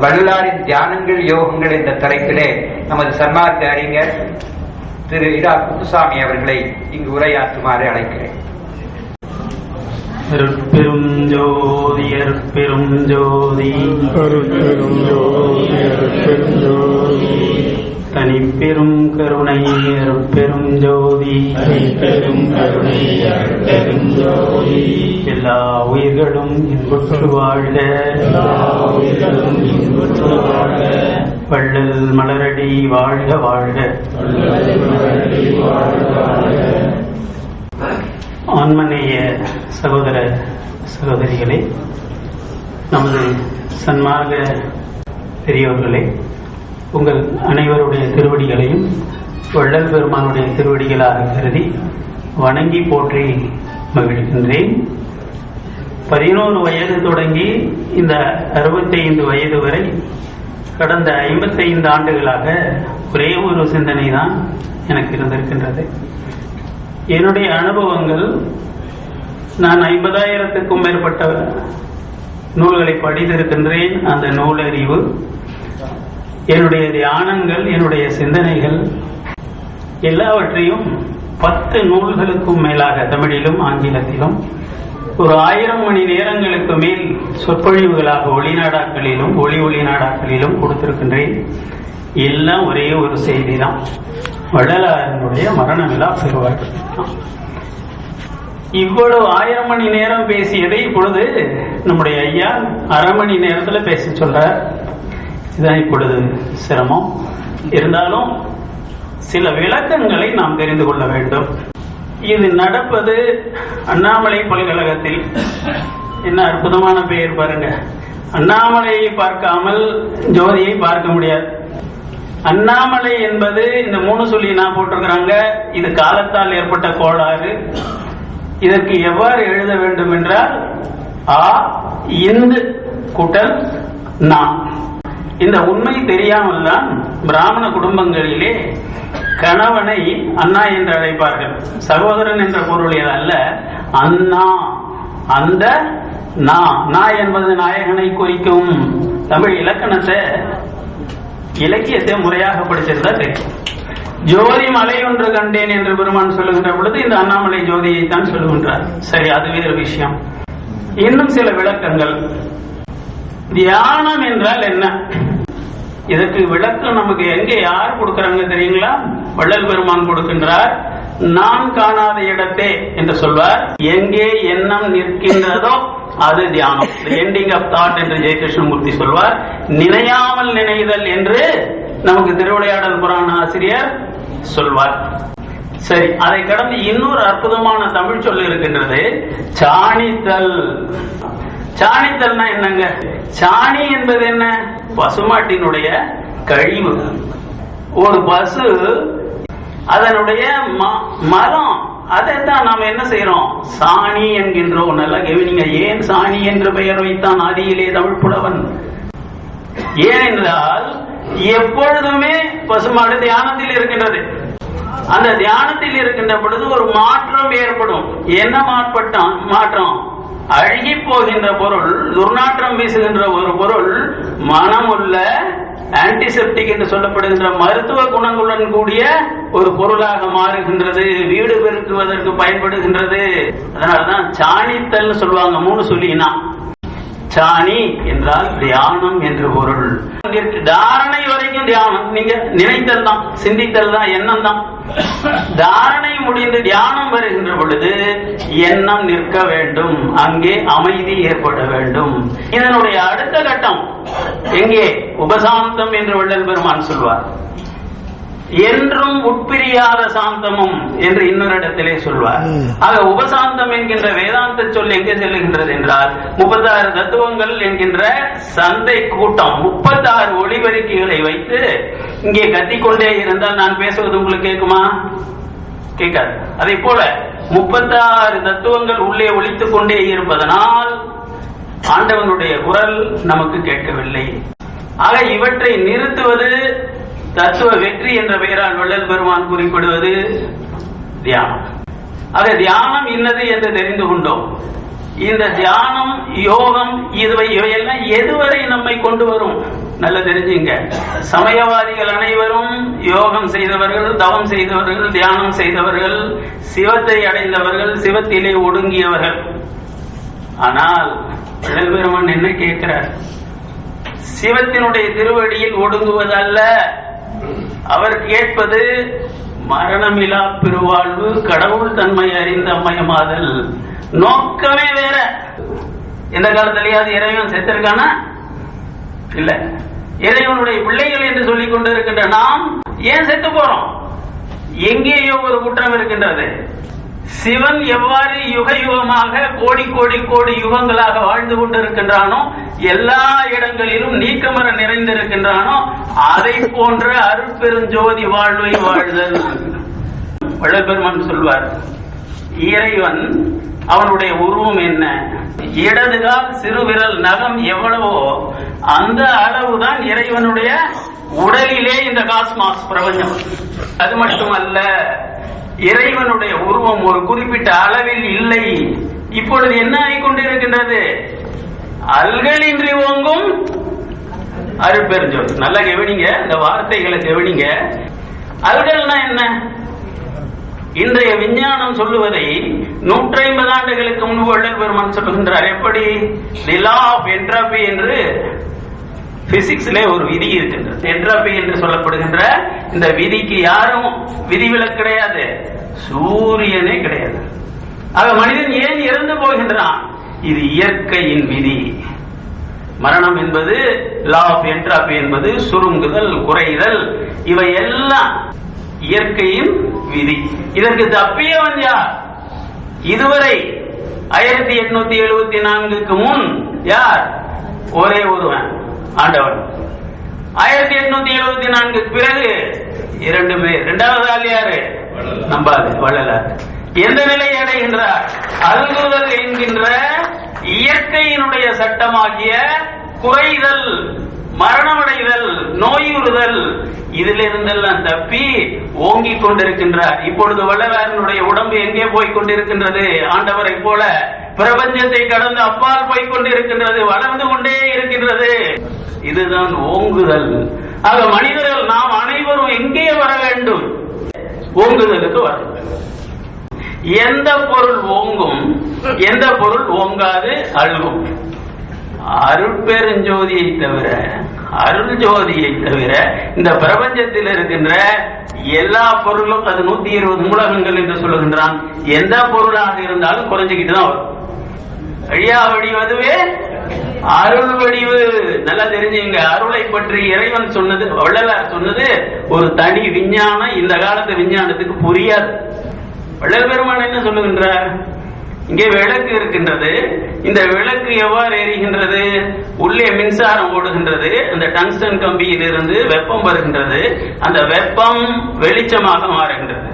வள்ளலாரின் தியானங்கள் யோகங்கள் என்ற தலைப்பிலே நமது சன்மார்க்க அறிஞர் திரு இரா குப்புசாமி அவர்களை இங்கு உரையாற்றுமாறு அழைக்கிறேன். ஜோதி. அருட்பெரும் ஜோதி அருட்பெரும் ஜோதி. தனிப்பெரும் கருணை அருட்பெரும் ஜோதி. பெரும் கருணை அருட்பெரும் ஜோதி. எல்லா உயிர்களும் இன்புற்று வாழ்க. எல்லா உயிர்களும் இன்புற்று வாழ்க. வள்ளல் மலரடி வாழ்க வாழ்க. ஆன்மநேய சகோதர சகோதரிகளே நமது சன்மார்க்க பெரியோர்களே உங்கள் அனைவருடைய திருவடிகளையும் வள்ளல் பெருமானுடைய திருவடிகளாக கருதி வணங்கி போற்றி மகிழ்கின்றேன். பதினோரு வயது தொடங்கி இந்த அறுபத்தைந்து வயது வரை கடந்த ஐம்பத்தைந்து ஆண்டுகளாக ஒரே ஒரு சிந்தனை தான் எனக்கு இருந்திருக்கின்றது. என்னுடைய அனுபவங்கள் நான் ஐம்பதாயிரத்துக்கும் மேற்பட்ட நூல்களை படித்திருக்கின்றேன். அந்த நூலறிவு என்னுடைய தியானங்கள் என்னுடைய சிந்தனைகள் எல்லாவற்றையும் பத்து நூல்களுக்கும் மேலாக தமிழிலும் ஆங்கிலத்திலும் ஒரு ஆயிரம் மணி நேரங்களுக்கு மேல் சொற்பொழிவுகளாக ஒளிநாடாக்களிலும் ஒளி ஒளி நாடாக்களிலும் கொடுத்திருக்கின்றேன். எல்லாம் ஒரே ஒரு செய்தி தான் வள்ளலாரனுடைய மரண விழா பெறுவார்கள் இவ்வளவு ஆயிரம் மணி நேரம் பேசியதை இப்பொழுது நம்முடைய ஐயா அரை மணி நேரத்துல பேச சொல்றார். இதுதான் இப்பொழுது சிரமம். இருந்தாலும் சில விளக்கங்களை நாம் தெரிந்து கொள்ள வேண்டும். இது நடப்பது அண்ணாமலை பல்கழகத்தில். என்ன அற்புதமான பெயர் பாருங்க. அண்ணாமலையை பார்க்காமல் ஜோதியை பார்க்க முடியாது. அண்ணாமலை என்பது இந்த மூணு சொல்லி நான் போட்டிருக்கிறாங்க? இது காலத்தால் ஏற்பட்ட கோளாறு. இதற்கு எவ்வாறு எழுத வேண்டும் என்றால் ஆ இந்து குட்டல் நான் இந்த உண்மை தெரியாமல் தான் பிராமண குடும்பங்களிலே கணவனை அண்ணா என்று அழைப்பார்கள். சகோதரன் என்ற பொருளில் அல்ல. அண்ணா அந்த நா நா என்பது நாயகனை குறிக்கும் தமிழ் இலக்கணத்தை இலக்கியத்தை முறையாக படிச்சிருந்தா தெரியும். ஜோதி மலை ஒன்று கண்டேன் என்று பெருமான் சொல்லுகின்ற பொழுது இந்த அண்ணாமலை ஜோதியை தான் சொல்லுகின்றார். சரி அது வேறு விஷயம். இன்னும் சில விளக்கங்கள். தியானம் என்றால் என்ன? இதற்கு விளக்கம் நமக்கு எங்க யார் கொடுக்கறாங்க தெரியுங்களா? வள்ளல் பெருமான் கொடுக்கின்றார் நான் காணாத இடத்தே என்று சொல்வார். எங்கே எண்ணம் நிற்கின்றதோ அது தியானம். எண்டிங் ஆஃப் தாட் என்று ஜெயகிருஷ்ணமூர்த்தி சொல்வார். நினையாமல் நினைதல் என்று நமக்கு திருவிளையாடல் புராண ஆசிரியர் சொல்வார். சரி அதை கடந்து இன்னொரு அற்புதமான தமிழ் சொல் இருக்கின்றது சாணித்தல். சாணித்தல்னா என்னங்க? சாணி என்பது என்ன? பசுமாட்டினுடைய கழிவு. ஒரு பசு அதனுடைய ம- மரம் அதைத்தான் நாம என்ன செய்யறோம் சாணி என்கின்றோம். நல்லா கேவினிங்க ஏன் சாணி என்ற பெயர் வைத்தான் ஆதியிலே தமிழ் புலவன்? ஏனென்றால் எப்பொழுதுமே பசுமாடு தியானத்தில் இருக்கின்றது. அந்த தியானத்தில் இருக்கின்ற பொழுது ஒரு மாற்றம் ஏற்படும். என்ன மாற்பட்டான் மாற்றம்? அழுகி போகின்ற பொருள் துர்நாற்றம் வீசுகின்ற ஒரு பொருள் மனமுள்ள ஆன்டிசெப்டிக் என்று சொல்லப்படுகின்ற மருத்துவ குணங்களுடன் கூடிய ஒரு பொருளாக மாறுகின்றது வீடு பெருக்குவதற்கு பயன்படுகின்றது. அதனாலதான் சாணித்தல் சொல்லுவாங்க மூணு சொல்லினா சாணி என்றால் தியானம் என்று பொருள். தாரணை வரைக்கும் தியானம். நீங்க நினைத்தல் தான் சிந்தித்தல் தான் எண்ணம் தான். தாரணை முடிந்து தியானம் வருகின்ற பொழுது எண்ணம் நிற்க வேண்டும். அங்கே அமைதி ஏற்பட வேண்டும். இதனுடைய அடுத்த கட்டம் எங்கே? உபசாந்தம் என்று வள்ளல் பெருமான் சொல்வார். என்றும் உட்பிரியாத சாந்தமும் என்று இன்னொரு இடத்திலே சொல்வார். ஆக உபசாந்தம் என்கின்ற வேதாந்த சொல் எங்கே செல்லுகின்றது என்றால் முப்பத்தாறு தத்துவங்கள் என்கின்ற சந்தை கூட்டம் முப்பத்தாறு ஒளிபெருக்கிகளை வைத்து இங்கே கத்திக்கொண்டே இருந்தால் நான் பேசுவது உங்களுக்கு கேட்குமா? கேட்காது. அதே போல முப்பத்தாறு தத்துவங்கள் உள்ளே ஒழித்துக் கொண்டே இருப்பதனால் ஆண்டவனுடைய குரல் நமக்கு கேட்கவில்லை. ஆக இவற்றை நிறுத்துவது தத்துவ வெற்றி என்ற பெயரால் வள்ளல் பெருமான் குறிப்பிடுவது தியானம். ஆக தியானம் இன்னது என்று தெரிந்து கொண்டோம். இந்த தியானம் யோகம் இதுவை இவையெல்லாம் எதுவரை நம்மை கொண்டு வரும்? நல்லா தெரிஞ்சுங்க. சமயவாதிகள் அனைவரும் யோகம் செய்தவர்கள் தவம் செய்தவர்கள் தியானம் செய்தவர்கள் சிவத்தை அடைந்தவர்கள் சிவத்திலே ஒடுங்கியவர்கள். ஆனால் வள்ளல் பெருமான் என்ன கேட்கிறார்? சிவத்தினுடைய திருவடியில் ஒடுங்குவதல்ல. அவர் கேட்பது மரணமிலா பெருவாழ்வு கடவுள் தன்மை அறிந்த மயமாதல் நோக்கமே வேற. எந்த காலத்திலேயாவது இறைவன் செத்திருக்கானா? இல்ல. இறைவனுடைய பிள்ளைகள் என்று சொல்லிக் கொண்டிருக்கின்ற நாம் ஏன் செத்து போறோம்? எங்கேயோ ஒரு குற்றம் இருக்கின்றது. சிவன் எவ்வாறு யுக யுகமாக கோடி கோடி கோடி யுகங்களாக வாழ்ந்து கொண்டிருக்கின்றானோ எல்லா இடங்களிலும் நீக்கமர நிறைந்திருக்கின்றானோ அதை போன்ற அருட்பெருஞ்சோதி வாழ்வை வாழ்தல். வள்ளற்பெருமான் சொல்வார் இறைவன் அவனுடைய உருவம் என்ன? இடதுகால் சிறுவிரல் நகம் எவ்வளவோ அந்த அளவுதான் இறைவனுடைய உடலிலே இந்த காஸ்மாஸ் பிரபஞ்சம். அது மட்டுமல்ல இறைவனுடைய உருவம் ஒரு குறிப்பிட்ட அளவில் இல்லை. இப்பொழுது என்ன ஆகிக் கொண்டிருக்கின்றது அல்களின்றி ஓங்கும் அருட்பெருஞ்சோல். நல்லா கவனிங்க இந்த வார்த்தைகளை கவனிங்க. அல்கள்னா என்ன? இன்றைய விஞ்ஞானம் சொல்லுவதை நூற்றி ஐம்பது ஆண்டுகளுக்கு முன்பு வள்ளல் பெருமான் சொல்லுகின்றார். எப்படி? நிலா ஆஃப் என்ட்ராபி என்று பிசிக்ஸ்ல ஒரு விதி இருக்கின்றது. என்ட்ராபி என்று சொல்லப்படுகின்ற இந்த விதிக்கு யாரும் விதிவிலக்கு கிடையாது. சூரியனே கிடையாது. ஆக மனிதன் ஏன் இறந்து போகின்றான்? இது இயற்கையின் விதி. மரணம் என்பது லா ஆஃப் என்ட்ராபி என்பது சுருங்குதல் குறைதல் இவை எல்லாம் இயற்கையின் விதி. இதற்கு தப்பியவன் யார்? இதுவரை ஆயிரத்தி எட்நூத்தி எழுபத்தி நான்குக்கு முன் யார்? ஒரே ஒருவன். ஆண்டவன் ஆயிரத்தி எட்நூத்தி எழுபத்தி நான்குக்கு பிறகு இரண்டு பேர் இரண்டாவது ஆள் யாரு? நம்பாது வள்ளலார். எந்த நிலையை அடைகின்றார்? அல்குதல் என்கின்ற இயற்கையினுடைய சட்டமாகிய குறைதல் மரணமடைதல் நோயுறுதல் இதுல இருந்தெல்லாம் தப்பி ஓங்கிக் கொண்டிருக்கின்றார். இப்பொழுது வள்ளலாரனுடைய உடம்பு எங்கே போய் கொண்டிருக்கின்றது? ஆண்டவரை போல பிரபஞ்சத்தை கடந்து அப்பால் போய் கொண்டிருக்கின்றது வளர்ந்து கொண்டே இருக்கின்றது. இதுதான் ஓங்குதல். ஆக மனிதர்கள் நாம் அனைவரும் எங்கே வர வேண்டும்? ஓங்குதலுக்கு வர வேண்டும். எந்த பொருள் ஓங்கும் எந்த பொருள் ஓங்காது அழுகும். அருட்பெருஞ்சோதியை தவிர அருள் ஜோதியை தவிர இந்த பிரபஞ்சத்தில் இருக்கின்ற எல்லா பொருளும் அது நூத்தி இருபது மூலகங்கள் என்று சொல்லுகின்றான். எந்த பொருளாக இருந்தாலும் குறைஞ்சுக்கிட்டு தான் வரும். அழியா வடிவதுவே அருள் வடிவு. நல்லா தெரிஞ்சுங்க. அருளை பற்றி இறைவன் சொன்னது வள்ளலார் சொன்னது ஒரு தனி விஞ்ஞானம். இந்த காலத்து விஞ்ஞானத்துக்கு புரியாது. வள்ளல் பெருமான் என்ன சொல்லுகின்றார்? இங்கே விளக்கு இருக்கின்றது. இந்த விளக்கு எவ்வாறு எரிகின்றது? உள்ளே மின்சாரம் ஓடுகின்றது. அந்த டங்ஸ்டன் கம்பியில் இருந்து வெப்பம் வருகின்றது. அந்த வெப்பம் வெளிச்சமாக மாறுகின்றது.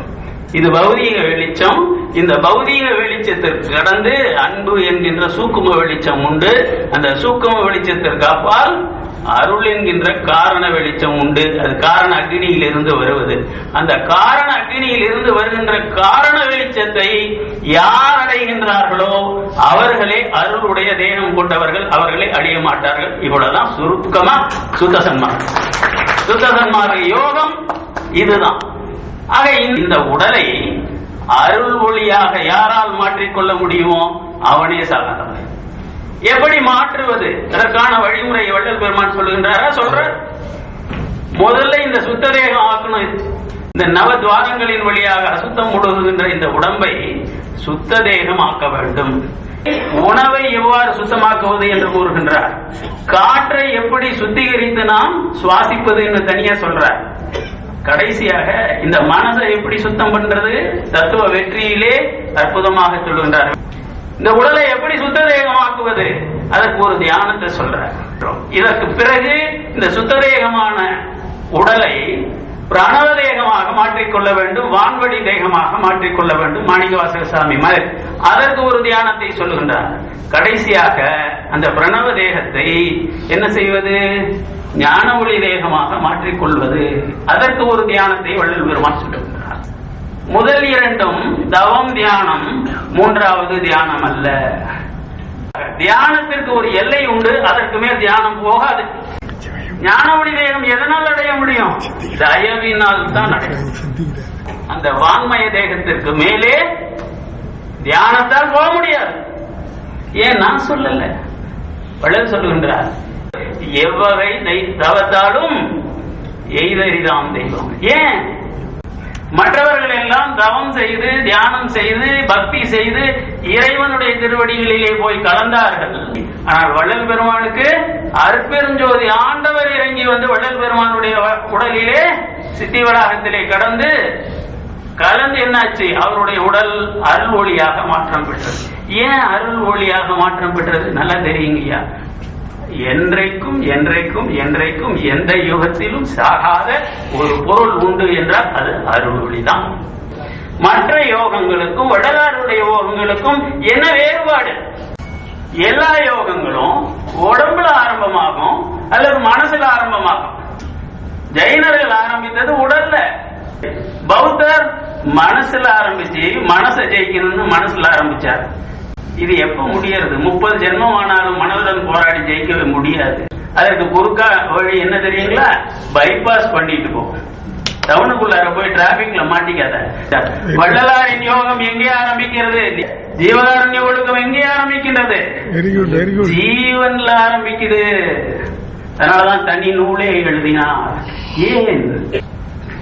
இது பௌதீக வெளிச்சம். இந்த பௌதீக வெளிச்சத்திற்கு கடந்து அன்பு என்கின்ற சூக்கும வெளிச்சம் உண்டு. அந்த சூக்கும வெளிச்சத்திற்கு அப்பால் அருள் என்கின்ற காரண வெளிச்சம் உண்டு. அது காரண அக்னியில் இருந்து வருவது. அந்த காரண அக்னியில் இருந்து வருகின்ற காரண வெளிச்சத்தை யார் அடைகின்றார்களோ அவர்களே அருளுடைய தேகம் கொண்டவர்கள். அவர்களை அடைய மாட்டார்கள். இவ்வளவுதான் சுருக்கமா சுத்தசன்மார். சுத்தசன்மார யோகம் இதுதான். ஆக இந்த உடலை அருள் ஒளியாக யாரால் மாற்றிக்கொள்ள முடியுமோ அவனே சாதனை எப்படி மாற்றுவது? அதற்கான வழிமுறை வள்ளல் பெருமான் சொல்லுகின்றாரா? சொல்ற முதல்ல இந்த சுத்ததேகம் ஆக்கணும் இந்த நவ துவாரங்களின் வழியாக அசுத்தம் முடுகுகின்ற இந்த உடம்பை சுத்த தேகம் ஆக்க வேண்டும். உணவை எவ்வாறு சுத்தமாக்குவது என்று கூறுகின்றார். காற்றை எப்படி சுத்திகரித்து நாம் சுவாசிப்பது என்று தனியா சொல்றார். கடைசியாக இந்த மனதை எப்படி சுத்தம் பண்றது? தத்துவ வெற்றியிலே அற்புதமாக சொல்லுகின்றார் இந்த உடலை எப்படி சுத்ததேகமாக்குவது? அதற்கு ஒரு தியானத்தை சொல்ற இதற்கு பிறகு இந்த சுத்ததேகமான உடலை பிரணவ தேகமாக மாற்றிக்கொள்ள வேண்டும் வான்வழி தேகமாக மாற்றிக்கொள்ள வேண்டும் மாணிக்கவாசக சாமி மாதிரி அதற்கு ஒரு தியானத்தை சொல்லுகின்றார். கடைசியாக அந்த பிரணவ தேகத்தை என்ன செய்வது? ஞான ஒளி தேகமாக மாற்றிக்கொள்வது. அதற்கு ஒரு தியானத்தை வள்ளல் பெருமான் சொல்லுகின்றார். முதல் இரண்டும் தவம் தியானம் மூன்றாவது தியானம் அல்ல. தியானத்திற்கு ஒரு எல்லை உண்டு அதற்கு மேல் தியானம் போகாது. ஞானமணி தேகம் எதனால் அடைய முடியும்? தயவினால் தான் அடையும் அந்த வான்மய தேகத்திற்கு மேலே தியானத்தால் போக முடியாது. ஏன் நான் சொல்லல? வள்ளல் சொல்லுகின்றார் எவ்வகை தவத்தாலும் எய்தறிதாம் தெய்வம். ஏன்? மற்றவர்கள் எல்லாம் தவம் செய்து தியானம் செய்து பக்தி செய்து இறைவனுடைய திருவடிகளிலே போய் கலந்தார்கள். ஆனால் வள்ளல் பெருமானுக்கு அற்பெருஞ்சோதி ஆண்டவர் இறங்கி வந்து வள்ளல் பெருமானுடைய வ- உடலிலே சித்தி வளாகத்திலே கடந்து கலந்து என்னாச்சு? அவருடைய உடல் அருள் ஒளியாக மாற்றம் பெற்றது. ஏன் அருள் ஒளியாக மாற்றம் பெற்றது? நல்லா தெரியுங்கய்யா. என்றைக்கும் என்றைக்கும் என்றைக்கும் எந்த யுகத்திலும் சாகாத ஒரு பொருள் உண்டு என்றால் அது அருள்மொழிதான். மற்ற யோகங்களுக்கும் வடலாருடைய யோகங்களுக்கும் என்ன வேறுபாடு? எல்லா யோகங்களும் உடம்புல ஆரம்பமாகும் அல்லது மனசுல ஆரம்பமாகும். ஜெயினர்கள் ஆரம்பித்தது உடல்ல. பௌத்தர் மனசுல ஆரம்பிச்சு மனசை ஜெயிக்கணும்னு மனசுல ஆரம்பிச்சார். இது எப்ப முடியறது? முப்பது ஜென்மம் ஆனாலும் மனதுடன் போராடி ஜெயிக்கவே முடியாது. அதற்கு குறுக்கா வழி என்ன தெரியுங்களா? பைபாஸ் பண்ணிட்டு போ. டவுனுக்குள்ளார போய் டிராபிக்ல மாட்டிக்காத. வள்ளலாரின் யோகம் எங்கே ஆரம்பிக்கிறது? ஜீவகாரண்ய ஒழுக்கம் எங்கே ஆரம்பிக்கின்றது? ஜீவன்ல ஆரம்பிக்குது. அதனாலதான் தனி நூலே எழுதினார். ஏன்?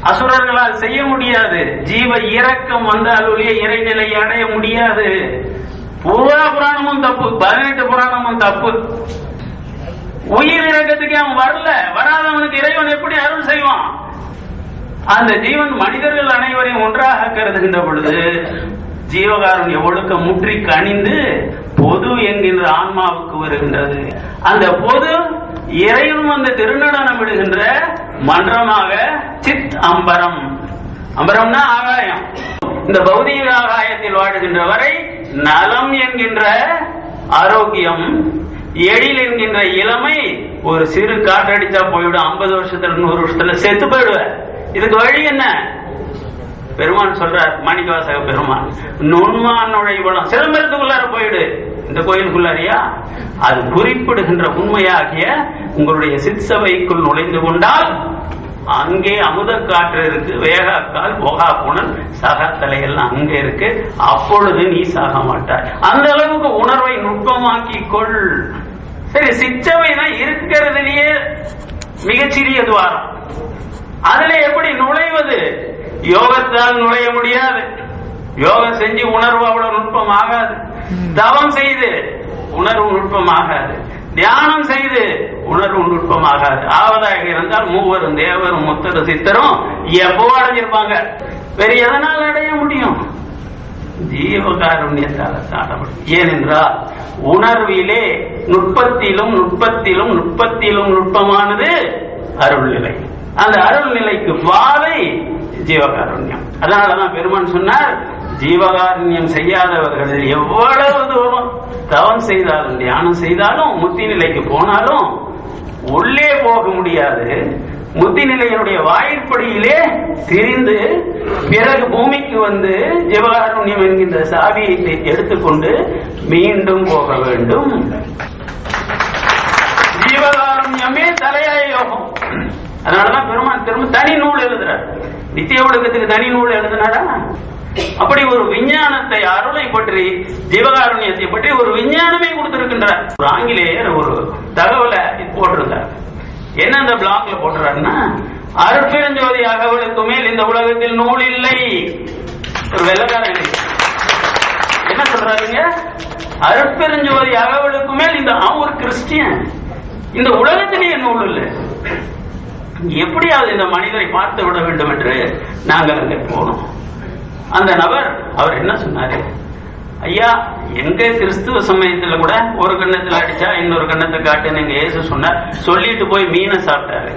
அசுரர்களால் செய்ய முடியாது. ஜீவ இரக்கம் வந்தால் ஒழிய இறைநிலை அடைய முடியாது. பூரா புராணமும் தப்பு பதினெட்டு புராணமும் தப்பு. உயிர் இறக்கத்துக்கு அவன் வரல. வராதவனுக்கு இறைவன் எப்படி அருள் செய்வான்? அந்த ஜீவன் மனிதர்கள் அனைவரையும் ஒன்றாக கருதுகின்ற பொழுது ஜீவகாரன் ஒழுக்க முற்றி கணிந்து பொது என்கின்ற ஆன்மாவுக்கு வருகின்றது. அந்த பொது இறைவன் அந்த திருநடனம் விடுகின்ற மன்றமாக சித் அம்பரம். அம்பரம்னா ஆகாயம். இந்த பௌதீக ஆகாயத்தில் வாடுகின்ற வரை நலம் என்கின்ற ஆரோக்கியம் எழில் என்கின்ற இளமை ஒரு சிறு காற்றடிச்சா போயிடும் ஐம்பது வருஷத்துல நூறு வருஷத்துல செத்து போயிடுவேன் இதுக்கு வழி என்ன? பெருமான் சொல்றார் மாணிக்கவாசக பெருமான் நுண்மான் நுழைவுளம் சிதம்பரத்துக்குள்ளார போயிடு. இந்த கோயிலுக்குள்ளாரியா? அது குறிப்பிடுகின்ற உண்மையாகிய உங்களுடைய சிற்சபைக்குள் நுழைந்து கொண்டால் அங்கே அமுத காற்று இருக்கு வேகாக்கால் போகா புனல் சக தலையெல்லாம் அங்க இருக்கு. அப்பொழுது நீ சாக மாட்டாய். அந்த அளவுக்கு உணர்வை நுட்பமாக்கி கொள். சரி சிற்றவை இருக்கிறதுலயே மிகச்சிறிய துவாரம். அதுல எப்படி நுழைவது? யோகத்தால் நுழைய முடியாது. யோகம் செஞ்சு உணர்வு அவ்வளவு நுட்பம் ஆகாது தவம் செய்து உணர்வு நுட்பம் ஆகாது தியானம் செய்து உணர்வு நுட்பம் ஆகாது ஆவதாக இருந்தால் மூவரும் தேவரும் முத்தரும் சித்தரும் எப்போ அடைஞ்சிருப்பாங்க. வேற எதனால் அடைய முடியும்? ஜீவகாருண்யத்தால் தாண்ட முடியும் ஏனென்றால் உணர்விலே நுட்பத்திலும் நுட்பத்திலும் நுட்பத்திலும் நுட்பமானது அருள்நிலை. அந்த அருள் நிலைக்கு ஜீவகாருண்யம். அதனாலதான் பெருமான் சொன்னார் ஜீவகாருண்யம் செய்யாதவர்கள் எவ்வளவு தவம் செய்தாலும் தியானம் செய்தாலும் முத்தி நிலைக்கு போனாலும் உள்ளே போக முடியாது. முத்தி நிலையினுடைய வாயிற்படியிலே திரிந்து பிறகு பூமிக்கு வந்து ஜீவகாருண்யம் என்கின்ற சாவியை எடுத்துக்கொண்டு மீண்டும் போக வேண்டும். ஜீவகாருண்யமே தலையாய யோகம். அதனாலதான் பெருமான் திரும்ப தனி நூல் எழுதுறார். நித்திய ஒழுக்கத்துக்கு தனி நூல் எழுதினாரா? அப்படி ஒரு விஞ்ஞானத்தை அருளை பற்றி ஜீவகாருண்யத்தை பற்றி ஒரு விஞ்ஞானமே கொடுத்திருக்கின்றார். ஒரு ஆங்கிலேயர் ஒரு தகவலை போட்டிருந்தார். என்ன அந்த பிளாக்ல போட்டுறாருன்னா அருட்பெருஞ்சோதி அகவலுக்கு மேல் இந்த உலகத்தில் நூல் இல்லை. ஒரு வெள்ளக்காரன் என்ன சொல்றாருங்க? அருட்பெருஞ்சோதி அகவலுக்கு மேல் இந்த அவன் ஒரு கிறிஸ்டியன். இந்த உலகத்திலேயே நூல் இல்லை. எப்படியாவது இந்த மனிதரை பார்த்து விட வேண்டும் என்று நாங்கள் அங்கே போனோம். அந்த நபர் அவர் என்ன சொன்னாரு? ஐயா எங்க கிறிஸ்துவ சமயத்துல கூட ஒரு கண்ணத்துல அடிச்சா இன்னொரு கண்ணத்தை காட்டுன்னு எங்க சொன்னார். சொல்லிட்டு போய் மீனை சாப்பிட்டாரு.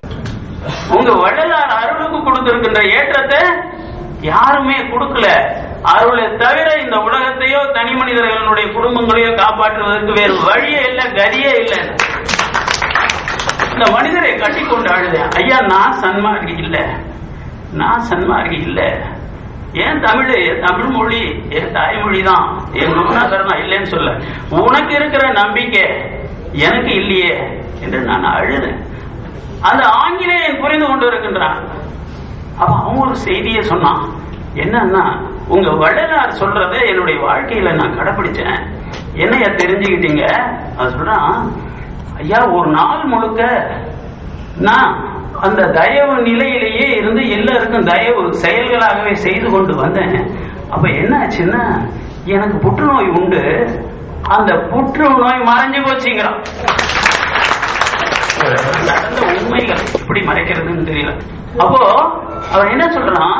உங்க வள்ளலார் அருளுக்கு கொடுத்திருக்கின்ற ஏற்றத்தை யாருமே கொடுக்கல. அருளை தவிர இந்த உலகத்தையோ தனி மனிதர்களுடைய குடும்பங்களையோ காப்பாற்றுவதற்கு வேறு வழியே இல்லை கதியே இல்லை. இந்த மனிதரை கட்டி கொண்டு அழுதேன் ஐயா நான் சன்மார்க்கு இல்ல. நான் சன்மார்க்கு இல்லை. ஏன் தமிழ்? தமிழ் மொழி என் தாய்மொழி தான் என் குருநாதர் தான் இல்லைன்னு சொல்ல. உனக்கு இருக்கிற நம்பிக்கை எனக்கு இல்லையே என்று நான் அழுதேன். அந்த ஆங்கிலேயன் புரிந்து கொண்டு இருக்கின்றான். அப்ப அவன் ஒரு செய்தியை சொன்னான். என்னன்னா உங்க வள்ளலார் சொல்றத என்னுடைய வாழ்க்கையில நான் கடைபிடிச்சேன் என்னைய தெரிஞ்சுக்கிட்டீங்க? அது சொல்றான் ஐயா ஒரு நாள் முழுக்க நான் அந்த தயவு நிலையிலேயே இருந்து எல்லாருக்கும் தயவு செயல்களாகவே செய்து கொண்டு வந்தேன். அப்ப என்ன ஆச்சுன்னா எனக்கு புற்றுநோய் உண்டு. அந்த புற்றுநோய் மறைஞ்சு போச்சுங்கிறான். நடந்த உண்மைகள் எப்படி மறைக்கிறதுன்னு தெரியல. அப்போ அவன் என்ன சொல்றான்?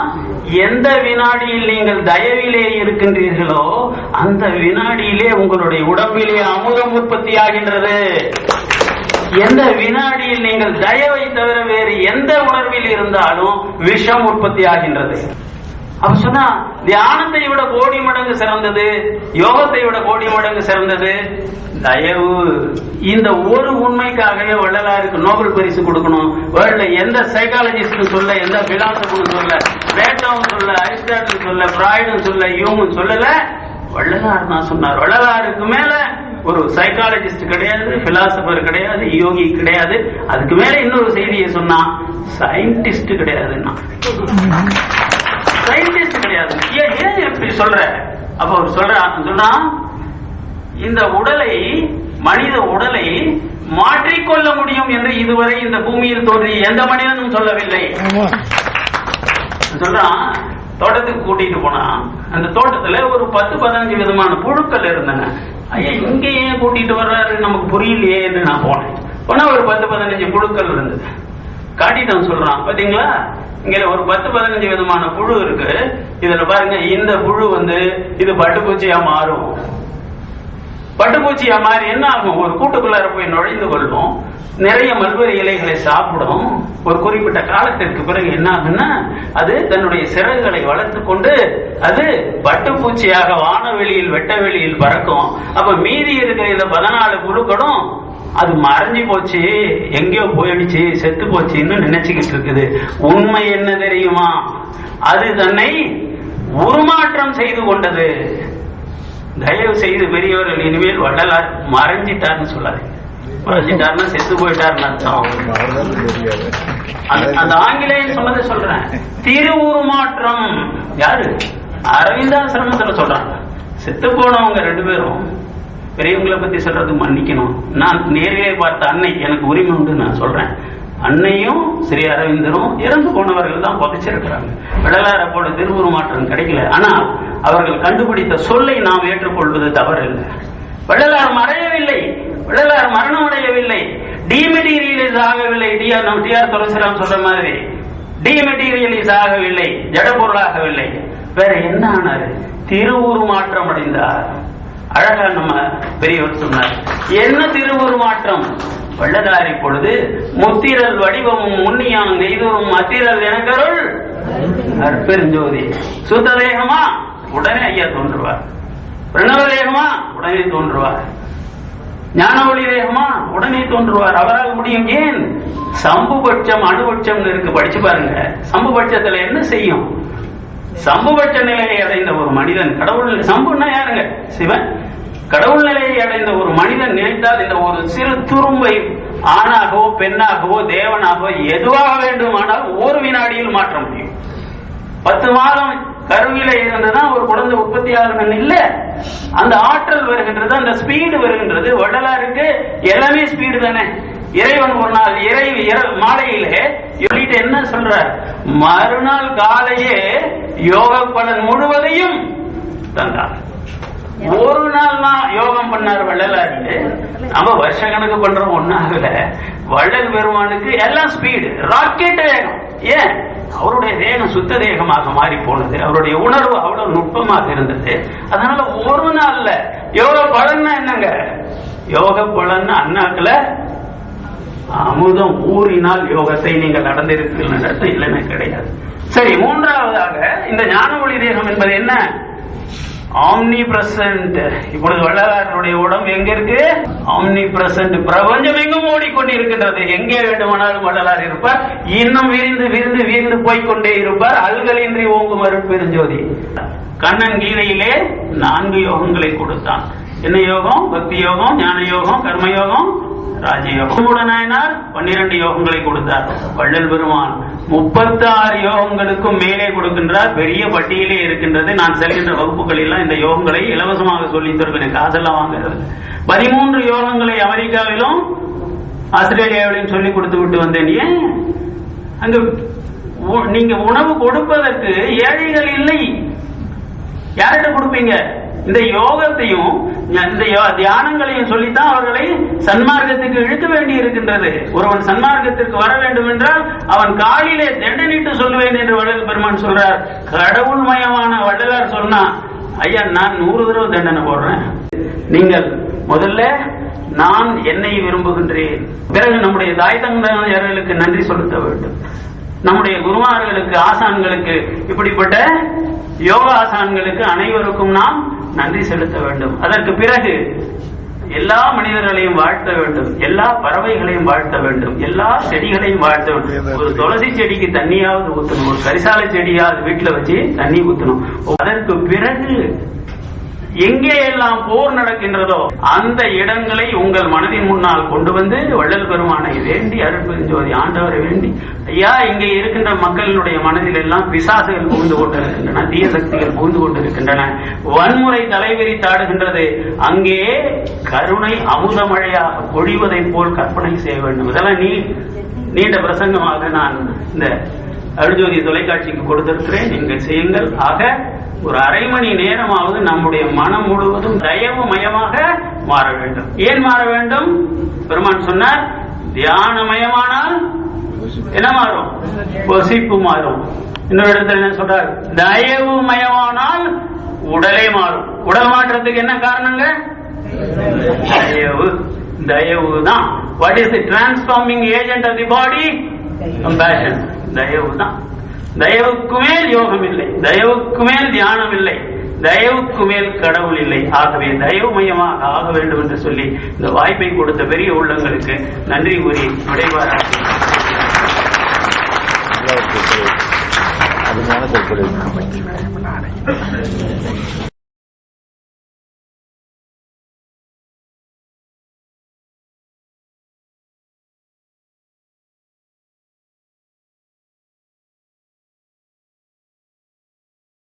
எந்த வினாடியில் நீங்கள் தயவிலே இருக்கின்றீர்களோ அந்த வினாடியிலே உங்களுடைய உடம்பிலே அமுதம் உற்பத்தி ஆகின்றது எந்த வினாடியில் நீங்கள் தயவை தவிர வேறு எந்த உணர்வில் இருந்தாலும் விஷம் உற்பத்தி ஆகின்றது. அப்ப சொன்னா தியானத்தை விட கோடி மடங்கு சிறந்தது யோகத்தை விட கோடி மடங்கு சிறந்தது தயவு. இந்த ஒரு உண்மைக்காகவே வள்ளலாருக்கு நோபல் பரிசு கொடுக்கணும். வேர்ல்ட்ல எந்த சைக்காலஜிஸ்டும் சொல்ல எந்த பிலாசபரும் சொல்ல பேட்டாவும் சொல்ல அரிஸ்டாட்டில் சொல்ல பிராய்டும் சொல்ல யூமும் சொல்லல. வள்ளலார் தான் சொன்னார். வள்ளலாருக்கு மேல ஒரு சைக்காலஜிஸ்ட் கிடையாது பிலாசபர் கிடையாது யோகி கிடையாது. அதுக்கு மேல இன்னொரு செய்தியை சொன்னா சயின்டிஸ்ட் கிடையாதுன்னா. சயின்டிஸ்ட் கிடையாது. ஏன் ஏன் இப்படி சொல்ற? அப்ப அவர் சொல்றான் சொல்றான் இந்த உடலை மனித உடலை மாற்றிக்கொள்ள முடியும் என்று இதுவரை இந்த பூமியில் தோன்றிய எந்த மனிதனும் சொல்லவில்லை. சொல்றான் தோட்டத்துக்கு கூட்டிட்டு போனான் அந்த தோட்டத்துல ஒரு பத்து பதினஞ்சு விதமான புழுக்கள் இருந்தன. ஐயா இங்க ஏன் கூட்டிட்டு வர்றாரு? நமக்கு புரியலையே என்று நான் போனேன். போனா ஒரு பத்து பதினஞ்சு புழுக்கள் இருந்தது. காட்டிட்டான் சொல்றான். பாத்தீங்களா? இங்க ஒரு பத்து பதினஞ்சு விதமான புழு இருக்கு. இதுல பாருங்க இந்த புழு வந்து இது பட்டுப்பூச்சியா மாறும். பட்டுப்பூச்சியா மாதிரி என்ன ஆகும்? ஒரு கூட்டுக்குள்ளார போய் நுழைந்து கொள்ளும் நிறைய மல்பெரி இலைகளை சாப்பிடும் ஒரு குறிப்பிட்ட காலத்திற்கு பிறகு என்ன ஆகும்னா அது தன்னுடைய சிறகுகளை வளர்த்து கொண்டு அது பட்டுப்பூச்சியாக வானவெளியில் வெட்டவெளியில் பறக்கும். அப்ப மீதி இருக்கிற இந்த பதினாலு குழுக்களும் அது மறைஞ்சு போச்சு. எங்கேயோ போயிடுச்சு. செத்து போச்சுன்னு நினைச்சுக்கிட்டு இருக்குது. உண்மை என்ன தெரியுமா? அது தன்னை உருமாற்றம் செய்து கொண்டது. தயவு செய்து பெரியவர்கள் இனிமேல் வள்ளலார் மறைஞ்சிட்டார்னு சொல்லாதீங்க. மறைஞ்சிட்டாருன்னா செத்து போயிட்டாருன்னு அர்த்தம். அந்த- ஆங்கிலேயன் சொன்னதை சொல்றேன். திருவுருமாற்றம் யாரு? அரவிந்தாசிரமத்துல சொல்றாங்க. செத்து போனவங்க ரெண்டு பேரும் பெரியவங்களை பத்தி சொல்றது மன்னிக்கணும். நான் நேரிலே பார்த்த அன்னை எனக்கு உரிமை உண்டு நான் சொல்றேன். அன்னையும் ஸ்ரீ அரவிந்தரும் இறந்து போனவர்கள் தான் புதைச்சிருக்கிறாங்க. வள்ளலார போல திருவுருமாற்றம் கிடைக்கல. ஆனால் அவர்கள் கண்டுபிடித்த சொல்லை நாம் ஏற்றுக்கொள்வது தவறில்லை. வள்ளலார் மறையவில்லை. வள்ளலார் மரணம் அடையவில்லை. டிமெட்டீரியலைஸ் ஆகவில்லை. T R T TR Thulasiram சொல்ற மாதிரி. டிமெட்டீரியலைஸ் ஆகவில்லை. ஜடப்பொருளாகவில்லை வேற என்ன ஆனாரு திருவுருமாற்றம் அடைந்தார். அழகா நம்ம பெரியவர் சொன்னார். என்ன திருவுருமாற்றம் வள்ளலார் பொழுது முத்திரல் வடிவமும் முன்னியான் நெய்தூரும் அத்திரல் எனக்கருள் அற்பெருஞ்சோதி சுத்த தேகமா உடனே ஐயா தோன்றுவார். பிரணவ தேகமா உடனே தோன்றுவார். ஞான ஒளி உடனே தோன்றுவார். அவரால் முடியும் ஏன்? சம்புபட்சம் அணுபட்சம் இருக்கு. படிச்சு பாருங்க. சம்புபட்சத்துல என்ன செய்யும்? சம்புபட்ச நிலையை அடைந்த ஒரு மனிதன் கடவுள் சம்புன்னா யாருங்க? சிவன். கடவுள் நிலையை அடைந்த ஒரு மனிதன் நினைத்தால் இந்த ஒரு சிறு துரும்பை ஆணாகவோ பெண்ணாகவோ தேவனாகவோ எதுவாக வேண்டுமானால் ஒரு வினாடியில் மாற்ற முடியும். பத்து மாதம் கருவில இருந்துதான் ஒரு குழந்தை உற்பத்தி ஆகணும் இல்ல. அந்த ஆற்றல் வருகின்றது அந்த ஸ்பீடு வருகின்றது. வள்ளலாருக்கு எல்லாமே ஸ்பீடு தானே. இறைவன் ஒரு நாள் இறை இர- மாலையிலே சொல்லிட்டு என்ன சொல்றார்? மறுநாள் காலையே யோக பலன் முழுவதையும் தந்தார். ஒரு நாள் தான் யோகம் பண்ணார் வள்ளலாரு நம்ம வருஷ கணக்கு பண்றோம் ஒன்னாகல வள்ளல் பெருமானுக்கு எல்லாம் ஸ்பீடு ராக்கெட் வேகம் ஏன்? அவருடைய தேகம் சுத்த தேகமாக மாறி போனது அவருடைய உணர்வு அவ்வளவு நுட்பமாக இருந்தது. அதனால ஒரு நாள்ல யோக பலன்னா என்னங்க? யோக பலன் அண்ணாக்குல அமுதம் ஊறினால் யோகத்தை நீங்கள் நடந்திருக்கீர்கள் இல்லைன்னு கிடையாது. சரி மூன்றாவதாக இந்த ஞான ஒளி தேகம் என்பது என்ன? ஆம்னி பிரசன்ட் இப்பொழுது வள்ளலாருடைய உடம்பு எங்க இருக்கு? ஆம்னி பிரசன்ட் பிரபஞ்சம் எங்கும் ஓடிக்கொண்டிருக்கின்றது. எங்கே வேண்டுமானாலும் வள்ளலார் இருப்பார். இன்னும் விரிந்து விரிந்து விரிந்து போய்க்கொண்டே இருப்பார். அல்களின்றி ஓங்கும் அருட்பெருஞ்சோதி கண்ணன் கீதையிலே நான்கு யோகங்களை கொடுத்தான். என்ன யோகம்? பக்தி யோகம் ஞான யோகம் கர்ம யோகம் ராஜயோகம் நாயனார் பன்னிரண்டு யோகங்களை கொடுத்தார். வள்ளல் பெருமான் முப்பத்தாறு யோகங்களுக்கும் மேலே கொடுக்கின்றார். பெரிய பட்டியலே இருக்கின்றது. நான் செல்கின்ற வகுப்புகளில் எல்லாம் இந்த யோகங்களை இலவசமாக சொல்லி தருவேன். காசெல்லாம் வாங்குறது பதிமூன்று யோகங்களை அமெரிக்காவிலும் ஆஸ்திரேலியாவிலும் சொல்லி கொடுத்து விட்டு வந்தேன். ஏன்? அங்க உ- நீங்க உணவு கொடுப்பதற்கு ஏழைகள் இல்லை. யார்கிட்ட கொடுப்பீங்க? இந்த யோகத்தையும் இந்த தியானங்களையும் சொல்லித்தான் அவர்களை சன்மார்க்கத்துக்கு இழுக்க வேண்டி இருக்கின்றது. ஒருவன் சன்மார்க்கத்திற்கு வர வேண்டும் என்றால் அவன் காலிலே தண்டனிட்டு சொல்லுவேன் என்று வள்ளல் பெருமான் சொல்றார். கடவுள் மயமான வள்ளலார் சொன்னா ஐயா நான் நூறு தடவை தண்டனை போடுறேன். நீங்கள் முதல்ல நான் என்னை விரும்புகின்றேன். பிறகு நம்முடைய தாய் தந்தையர்களுக்கு நன்றி செலுத்த வேண்டும். நம்முடைய குருமார்களுக்கு ஆசான்களுக்கு இப்படிப்பட்ட யோகா ஆசான்களுக்கு அனைவருக்கும் நாம் நன்றி செலுத்த வேண்டும். அதற்கு பிறகு எல்லா மனிதர்களையும் வாழ்த்த வேண்டும். எல்லா பறவைகளையும் வாழ்த்த வேண்டும். எல்லா செடிகளையும் வாழ்த்த வேண்டும். ஒரு துளசி செடிக்கு தண்ணியாவது ஊத்தணும். ஒரு கரிசாலை செடியாவது வீட்டுல வச்சு தண்ணி ஊத்தணும். அதற்கு பிறகு எங்கே எல்லாம் போர் நடக்கின்றதோ அந்த இடங்களை உங்கள் மனதின் முன்னால் கொண்டு வந்து வள்ளல் பெருமானை வேண்டி அருட்பெருஞ்சோதி ஆண்டவரை வேண்டி ஐயா இங்கே இருக்கின்ற மக்களுடைய மனதில் எல்லாம் பிசாசுகள் புகுந்து கொண்டிருக்கின்றன தீய சக்திகள் புகுந்து கொண்டிருக்கின்றன. வன்முறை தலைவெறி தாடுகின்றது. அங்கே கருணை அமுதமழையாக பொழிவதைப் போல் கற்பனை செய்ய வேண்டும். இதெல்லாம் நீ நீண்ட பிரசங்கமாக நான் இந்த அருள்ஜோதி தொலைக்காட்சிக்கு கொடுத்திருக்கிறேன். நீங்கள் செய்யுங்கள். ஆக ஒரு அரை மணி நேரமாவது நம்முடைய மனம் முழுவதும் தயவு மயமாக மாற வேண்டும். ஏன் மாற வேண்டும்? பெருமான் சொன்னார் தியானமயமானால் என்ன மாறும்? வசிப்பு மாறும். இன்னொரு இடத்துல என்ன சொல்றார்? தயவு மயமானால் உடலே மாறும். உடல் மாற்றத்துக்கு என்ன காரணங்க? தயவு. தயவு தான். What is the transforming agent of the body compassion தயவு தான். தயவுக்கு மேல் யோகம் இல்லை. தயவுக்கு மேல் தியானம் இல்லை. தயவுக்கு மேல் கடவுள் இல்லை. ஆகவே தயவு மையமாக ஆக வேண்டும் என்று சொல்லி இந்த வாய்ப்பை கொடுத்த பெரிய உள்ளங்களுக்கு நன்றி கூறி விடைபாராக அருமையான சொற்பொழிவு